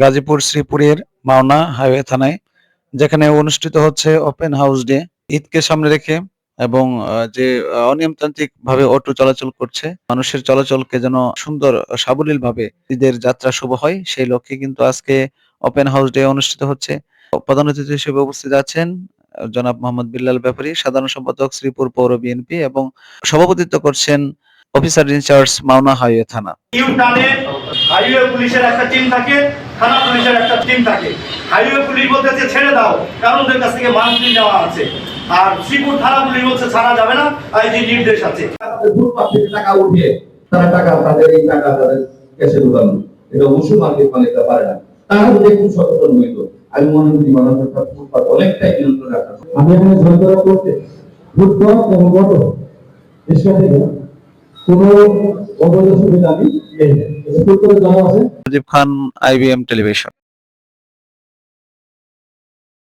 Gazipur শ্রীপুরের Mawna highway থানায়, যেখানে অনুষ্ঠিত হচ্ছে ওপেন হাউস ডে। ঈদকে সামনে রেখে এবং যে অনিয়মতান্ত্রিক ভাবে অটো চলাচল করছে, মানুষের চলাচলকে যেন সুন্দর সাবলীল ভাবে ঈদের যাত্রা শুভ হয়, সেই লক্ষ্যে কিন্তু আজকে ওপেন হাউস ডে অনুষ্ঠিত হচ্ছে। প্রধান অতিথি হিসেবে উপস্থিত আছেন জনাব মোহাম্মদ বিল্লাল ব্যাপারী, সাধারণ সম্পাদক শ্রীপুর পৌর বিএনপি এবং সভাপতিত্ব করছেন officer in charge Maona highway থানা। হাইওয়ে পুলিশের একটা টিম থাকে থানা পুলিশের একটা টিম থাকে। হাইওয়ে পুলিশ বলতেছে ছেড়ে দাও কারণ ওদের কাছ থেকে মান্থলি নেওয়া আছে। আর শ্রীপুর থানা পুলিশ বলছে ছাড়া যাবে না আইজি নির্দেশ আছে। টাকা উঠিয়ে তারা টাকা তাদের এই টাকা তাদের ক্যাশে ঢুকানো এটা অবশ্যই মার্কেট মালিকরা পারে না। তারা যদি একটু সচেতন হইতো আমি মনে করি মানুষের অনেকটাই নিয়ন্ত্রণ রাখা আমি এখানে জয়ন্তরা করতে ফুটবল এবং গত এসব রাজীব খান আইবিএম টেলিভিশন।